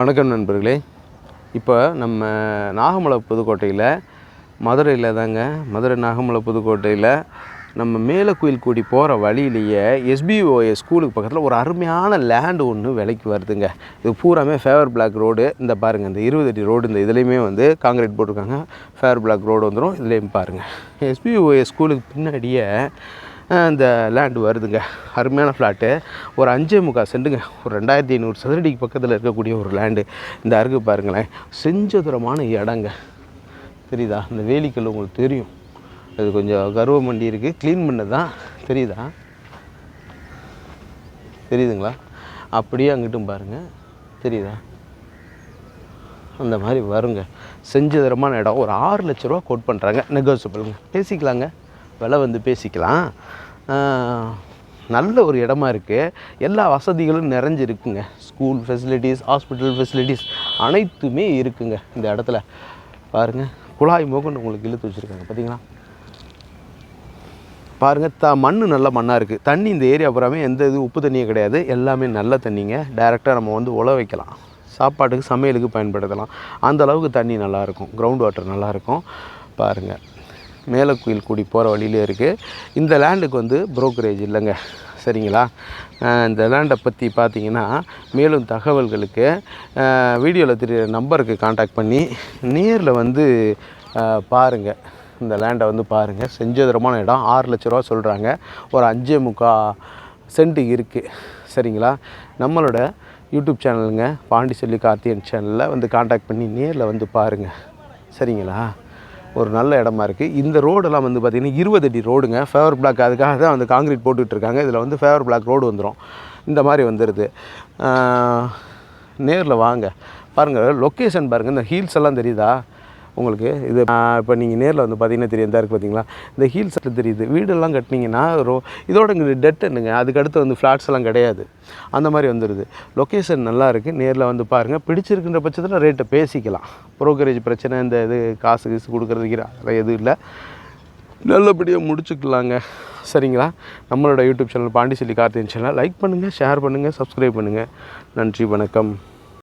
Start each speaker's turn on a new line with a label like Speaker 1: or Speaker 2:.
Speaker 1: வணக்கம் நண்பர்களே. இப்போ நம்ம நாகமலை புதுக்கோட்டையில் மதுரையில் தாங்க மதுரை நாகமலை புதுக்கோட்டையில் நம்ம மேலக்குயில் கூடி போகிற வழியிலேயே எஸ்பிஓஏ ஸ்கூலுக்கு பக்கத்தில் ஒரு அருமையான லேண்டு ஒன்று விலைக்கு வருதுங்க. இது பூராமே ஃபேவர் பிளாக் ரோடு இந்த பாருங்கள் இந்த இருபது அடி ரோடு இந்த இதுலேயுமே வந்து காங்கிரீட் போட்டிருக்காங்க. ஃபேவர் பிளாக் ரோடு வந்துடும் இதுலேயும் பாருங்கள் எஸ்பிஓஏ ஸ்கூலுக்கு பின்னாடியே இந்த லேண்டு வருதுங்க. அருமையான ஃப்ளாட்டு ஒரு அஞ்சே முக்கால் செண்டுங்க. ஒரு ரெண்டாயிரத்தி ஐநூறு சதுரடிக்கு பக்கத்தில் இருக்கக்கூடிய ஒரு லேண்டு இந்த அருகு பாருங்களேன். செஞ்சதுரமான இடங்க. தெரியுதா? இந்த வேலிக்கல் உங்களுக்கு தெரியும். அது கொஞ்சம் கருவ மண்டி இருக்குது க்ளீன் பண்ணது தான். தெரியுதா? தெரியுதுங்களா? அப்படியே அங்கிட்டும் பாருங்கள் தெரியுதா? அந்த மாதிரி வருங்க. செஞ்சதரமான இடம். ஒரு ஆறு லட்ச ரூபா கோட் பண்ணுறாங்க நெகோசியபிளுங்க பேசிக்கலாங்க. விலை வந்து பேசிக்கலாம். நல்ல ஒரு இடமா இருக்குது எல்லா வசதிகளும் நிறைஞ்சிருக்குங்க. ஸ்கூல் ஃபெசிலிட்டிஸ் ஹாஸ்பிட்டல் ஃபெசிலிட்டிஸ் அனைத்துமே இருக்குங்க இந்த இடத்துல. பாருங்கள் குழாய் மோகன் உங்களுக்கு இழுத்து வச்சுருக்காங்க. பார்த்தீங்களா பாருங்கள் த மண் நல்ல மண்ணாக இருக்குது தண்ணி இந்த ஏரியா பூராமே எந்த இது உப்பு தண்ணியும் கிடையாது. எல்லாமே நல்ல தண்ணிங்க. டைரெக்டாக நம்ம வந்து உழ வைக்கலாம். சாப்பாட்டுக்கு சமையலுக்கு பயன்படுத்தலாம். அந்த அளவுக்கு தண்ணி நல்லாயிருக்கும் கிரவுண்ட் வாட்டர் நல்லாயிருக்கும் பாருங்கள் மேலக்குயில் கூடி போகிற வழியிலே இருக்குது இந்த லேண்டுக்கு வந்து புரோக்கரேஜ் இல்லைங்க. சரிங்களா? இந்த லேண்டை பற்றி பார்த்தீங்கன்னா மேலும் தகவல்களுக்கு வீடியோவில் தெரிய நம்பருக்கு காண்டாக்ட் பண்ணி நேரில் வந்து பாருங்கள் இந்த லேண்டை வந்து பாருங்கள் செஞ்சதுரமான இடம். ஆறு லட்ச ரூபா சொல்கிறாங்க ஒரு அஞ்சே முக்கால் சென்ட் இருக்குது சரிங்களா? நம்மளோட யூடியூப் சேனலுங்க பாண்டிச்செல்வி கார்த்தியன் சேனலில் வந்து காண்டாக்ட் பண்ணி நேரில் வந்து பாருங்கள் சரிங்களா? ஒரு நல்ல இடமா இருக்குது இந்த ரோடெல்லாம் வந்து பார்த்திங்கன்னா இருபது அடி ரோடுங்க. ஃபேவர் பிளாக் அதுக்காக தான் வந்து காங்கிரீட் போட்டுட்ருக்காங்க இதில் வந்து ஃபேவர் பிளாக் ரோடு வந்துடும் இந்த மாதிரி வந்துடுது நேரில் வாங்க. பாருங்கள் லொக்கேஷன் பாருங்கள் இந்த ஹீல்ஸ் எல்லாம் தெரியுதா? உங்களுக்கு இது இப்போ நீங்கள் நேரில் வந்து பார்த்தீங்கன்னா தெரியும் இந்த இருக்குது பார்த்தீங்களா இந்த ஹீல்ஸ் எல்லாம் தெரியுது. வீடெல்லாம் கட்டினீங்கன்னா ரோ இதோட இங்கே டெட் என்னங்க? அதுக்கு அடுத்து வந்து ஃப்ளாட்ஸ் எல்லாம் கிடையாது. அந்த மாதிரி வந்துடுது லொக்கேஷன் நல்லா இருக்குது நேரில் வந்து பாருங்கள் பிடிச்சிருக்கின்ற பட்சத்தில் ரேட்டை பேசிக்கலாம். ப்ரோக்கரேஜ் பிரச்சனை இந்த இது காசு கீசு கொடுக்குறதுக்கு எதுவும் இல்லை. நல்லபடியாக முடிச்சுக்கலாங்க. சரிங்களா? நம்மளோட YouTube channel Pandichelli Karthiyan channel like பண்ணுங்கள் ஷேர் பண்ணுங்கள் சப்ஸ்கிரைப் பண்ணுங்கள் நன்றி வணக்கம்.